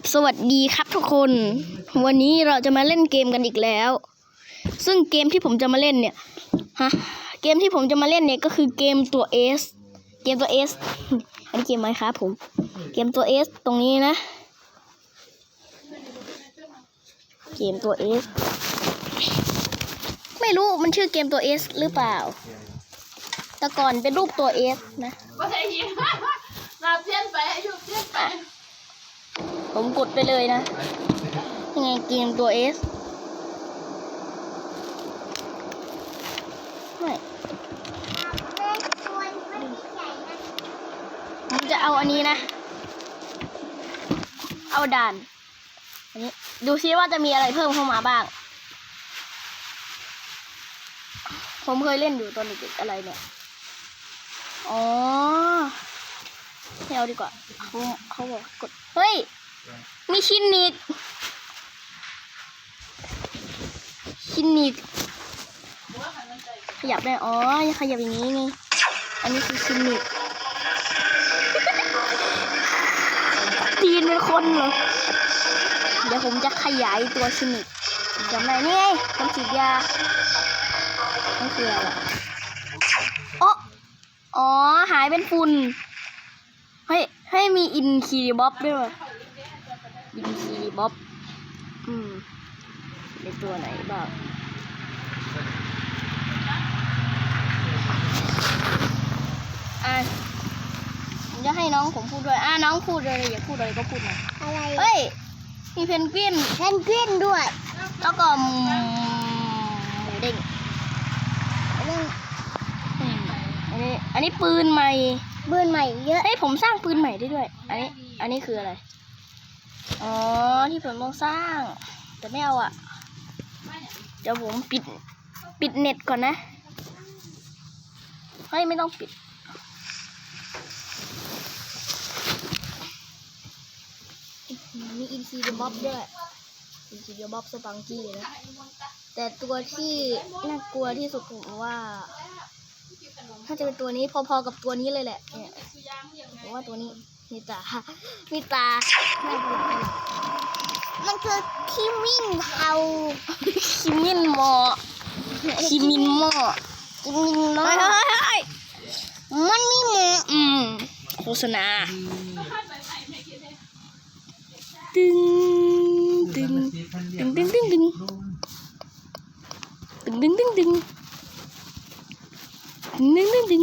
บสวัสดีครับทุกคน วันนี้เราจะมาเล่นเกมกันอีกแล้ว ซึ่งเกมที่ผมจะมาเล่นเนี่ยฮะเกมที่ผมจะมาเล่นเนี่ยก็คือเกมตัวเอสเกมตัวเอสอันนี้เกมไหมครับผม เกมตัวเอสตรงนี้นะ เกมตัวเอสไม่รู้มันชื่อเกมตัวเอสหรือเปล่า แต่ก่อนเป็นรูปตัวเอสนะก็ใช่ยินมาเพี้ยนไปอายุเพี้ยนไป ผมกดไปเลยนะ ยังไงเกมตัวเอสไม่ผมจะเอาอันนี้นะ เอาด่านอันนี้ดูซิว่าจะมีอะไรเพิ่มเข้ามาบ้าง ผมเคยเล่นอยู่ตอนเด็กๆอะไรเนี่ย อ๋อไม่เอาดีกว่าเขาเขาบอกกด เฮ้ย มีชิ้นนิดชิ้นนิดขยับได้ อ๋อขยับอย่างนี้ไง อันนี้คือชิ้นนิดตีนเป็นคนเหรอ เดี๋ยวผมจะขยายตัวชิ้นนิดจำได้นี่ไงผมฉีดยาไม่ลืออะไโอ้อ๋อ หายเป็นฝุ่นให้ให้มีอินคีบ๊อบด้วย ยิมซีบ๊อบอืมเป็นตัวไหนบ้างอะผมจะให้น้องผมพูดด้วย อะน้องพูดเลยอย่าพูดเลยก็พูดมาอะไรเฮ้ย มีเพนกวิน เพนกวินด้วย แล้วก็หมูเด้งองอันนี้ อันนี้ปืนใหม่ ปืนใหม่เยอะ เฮ้ยผมสร้างปืนใหม่ได้ด้วย อันนี้ อันนี้คืออะไร อ๋อ ที่ผมต้องสร้าง แต่ไม่เอาอะ เดี๋ยวผมปิด ปิดเน็ตก่อนนะ เฮ้ย ไม่ต้องปิด มีอินซีเดบะอบด้วย อินซีเดบะม็อบสปังกี้นะ แต่ตัวที่น่ากลัวที่สุดผมว่าถ้าจะเป็นตัวนี้พอๆกับตัวนี้เลยแหละเนี่ยผมว่าตัวนี้ มีตา มีตา มันคือคิมินเทาคิมินหมอคิมินหมอคิมินหมอยมันมีหมออืมโฆษณาตึงตึงตึงตึงตึงตึงตึงตึงตึงตึงตึงตึงตึง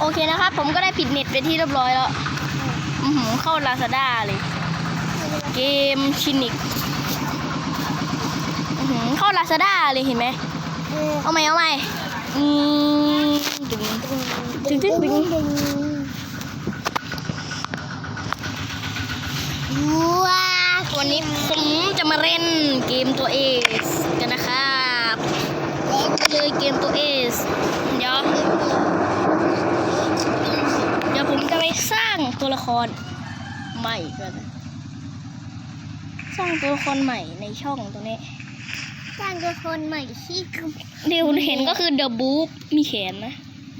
โอเคนะครับ ผมก็ได้ปิดเน็ตไปที่เรียบร้อยแล้ว อือหือเข้าลาซาด้าเลย เกมชินิกอือหือเข้าลาซาด้าเลยเห็นไหมเอาใหมเอาใหมอืมตึงตึงตึงตึงว้าวันนี้ผมจะมาเล่นเกมตัวเอสกันนะครับเล่นไปเลยเกมตัวเอสเดี๋ยว เดี๋ยวผมจะไป สร้างตัวละครใหม่กันนะสร้างตัวละครใหม่ในช่องตัวนี้ สร้างตัวคนใหม่ที่คือเดี๋ยวเห็นก็คือเดอะบู๊มีแขนนะ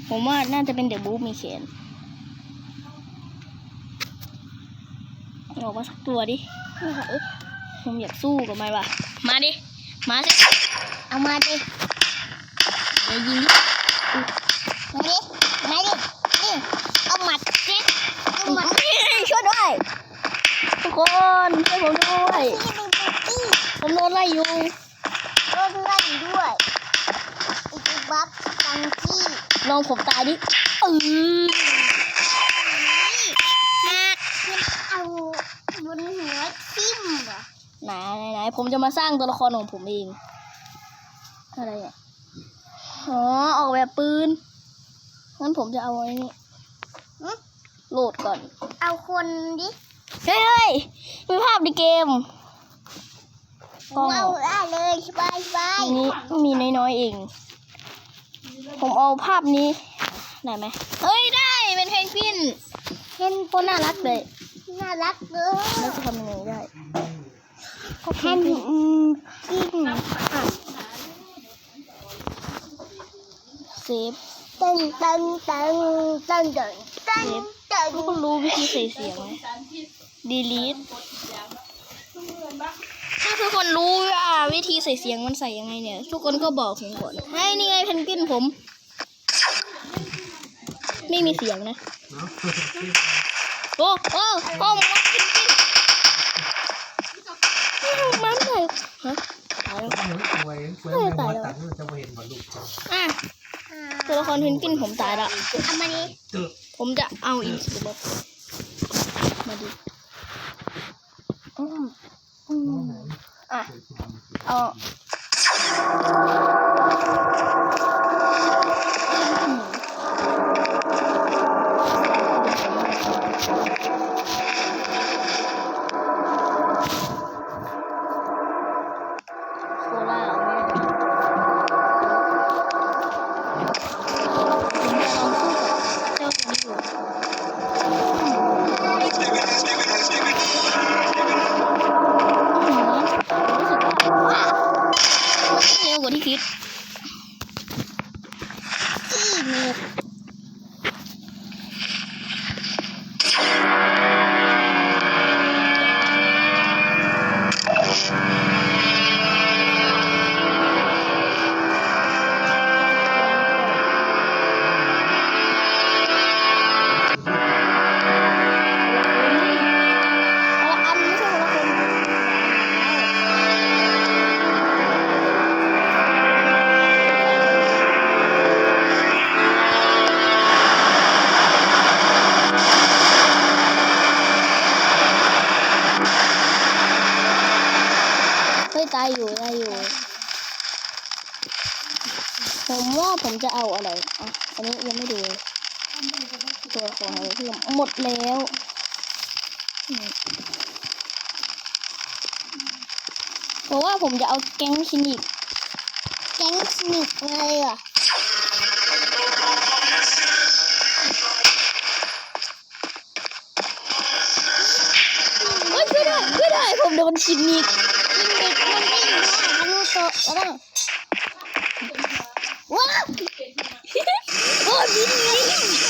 ผมว่าน่าจะเป็นเดอะบู๊มีแขนออกมาสักตัวดิผมอยากสู้กับมันว่ะ มาดิ มาสิ เอามาดิเดี๋ยวยิงดิมาดิมาดินี่เอาหมัดสิเอาหมัด ช่วยด้วย ทุกคนช่วยผมด้วยที่ดูที่ผมโดนไล่อยู่โดนไล่ด้วยอีกบัฟตังที่ลองผมตายดิเออเอาบนหัวทิ่มเหรอไหนไหนไหนผมจะมาสร้างตัวละครของผมเอง อะไรเนี่ยอ๋อออกแบบปืนงั้นผมจะเอาไอ้นี่หึ โหลดก่อน เอาคนดิเฮ้ยเฮ้ยมีภาพในเกมกล้องเอาได้เลยสบายสบายอันนี้มีน้อยๆเอง ผมเอาภาพนี้ได้ไหมเฮ้ยได้เป็นเพนกวินเพนโคตรน่ารักเลยน่ารักเลยแล้วจะทำยังไงได้แค่นี้อืมกินเซฟตึงตึงตึงตึงตึงตึงตึง ทุกคนรู้วิธีใส่เสียงไหมสารพิษ delete กดเสียงเพื่อนบ้าถ้าทุกคนรู้ว่าวิธีใส่เสียงมันใส่ยังไงเนี่ย ทุกคนก็บอกผมก่อนให้นี่ไงเพนกวินผม ไม่มีเสียงนะ โอ้โอ้โอ้มันว่าเพนกวินมันเลยฮะตายแล้วก็เหมือนป่วยป่วยไม่หมดตัดมันจะไม่เห็นบอลลูกอะตัวละครเพนกวินผมตายละเอามาดิตึก ผมจะเอาอินสลบมาดิอืมอืมอะเอา ผมว่าผมจะเอาแก๊งชินิก แก๊งชินิกมาเลยอะไม่ได้ไม่ได้ผมโดนชินิกชินิกมันไม่อนมามันโตแล้วบ้ว้าวโอ้ยบินบิ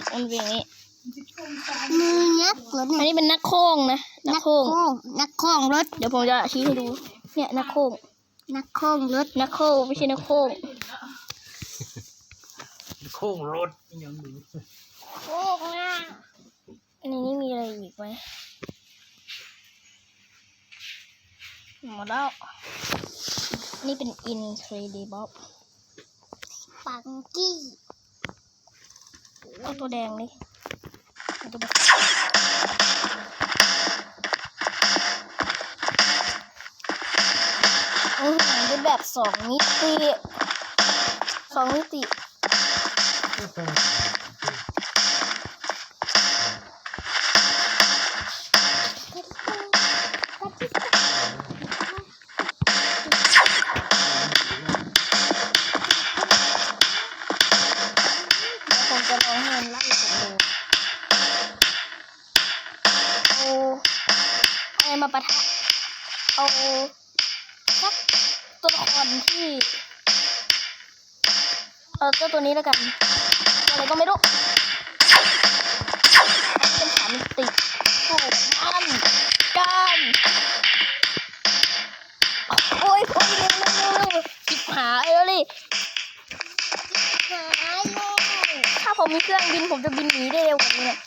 ากมันเป็นอย่างนี้มือยักษ์เหรออันเนี่ยนี้เป็นนักโค้งนะนักโค้งนักโค้งรถเดี๋ยวผมจะชี้ให้ดู เนี่ยนักโค้งนักโค้งรถนักโค้งไม่ใช่นักโค้งโค้งรถยังมีโค้งอะอันนี้มีอะไรอีกไหมหมดแล้ว นี่เป็น Incredible ปังกี้ เอาตัวแดงนี่ตัวแดงโอ้โหเป็นแบบสองมิติสองมิติ มาปะทะเอาสักตัวละครที่เอาเจ้าตัวนี้แล้วกันอะไรก็ไม่รู้เป็นสามมิติโอ้มันกันโอ้ยโอ้ยเร็วเร็วเร็วเร็วจิบหายแล้วดิหายเลยถ้าผมมีเครื่องบินผมจะบินหนีได้เร็วกว่านี้เนี่ย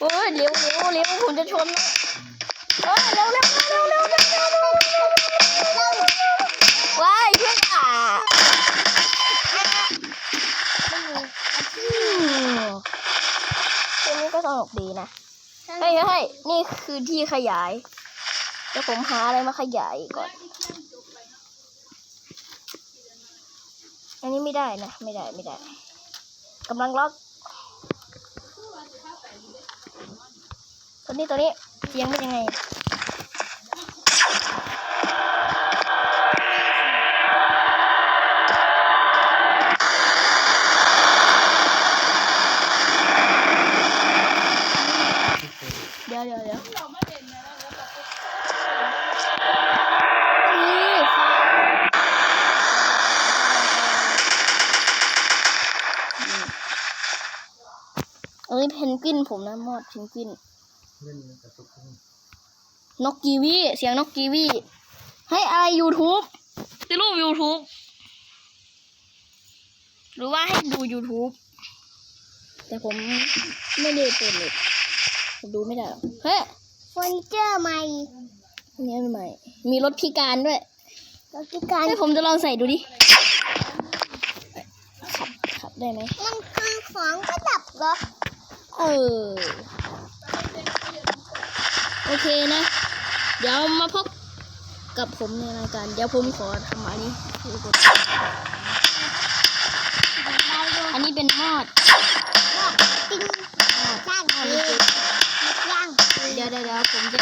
โอ้ยเร็วเร็วเร็วผมจะชนเฮ้ยเร็วเร็วเร็วเร็วเร็วเร็วเร็วเร็วเร็ว้ายเพื่อนอะเกมนี้ก็สนุกดีนะเฮ้ยเฮ้ยนี่คือที่ขยายเดี๋ยวผมหาอะไรมาขยายก่อน อันนี้ไม่ได้นะ ไม่ได้ไม่ได้กำลังล็อก ตัวนี้ตัวนี้เสียงเป็นยังไงเดี๋ยวเดี๋ยวเดี๋ยวเรามาเด่นนะแล้วก็นี่ฟ้าเอ้ยเพนกวินผมนะมอดเพนกวิน เล่นกับตุกคนนกกีวีเสียงนกกีวีให้อะไร YouTube จะรูป YouTube หรือว่าให้ดู YouTube แต่ผมไม่ได้เปิดเน็ตผมดูไม่ได้หรอกเฮ้ยเฟอร์นิเจอร์ใหม่อันนี้ใหม่ มีรถพิการด้วยแล้วที่การให้ผมจะลองใส่ดูดิขับขับได้ไหมมันคือของประดับเหรอเออ โอเคนะ เดี๋ยวมาพบกับผมในรายการ เดี๋ยวผมขอทำอันนี้ให้ดูก่อนอันนี้เป็นมอดติ้งสร้างเองสร้างเดี๋ยวเดี๋ยวเดี๋ยวผมจะ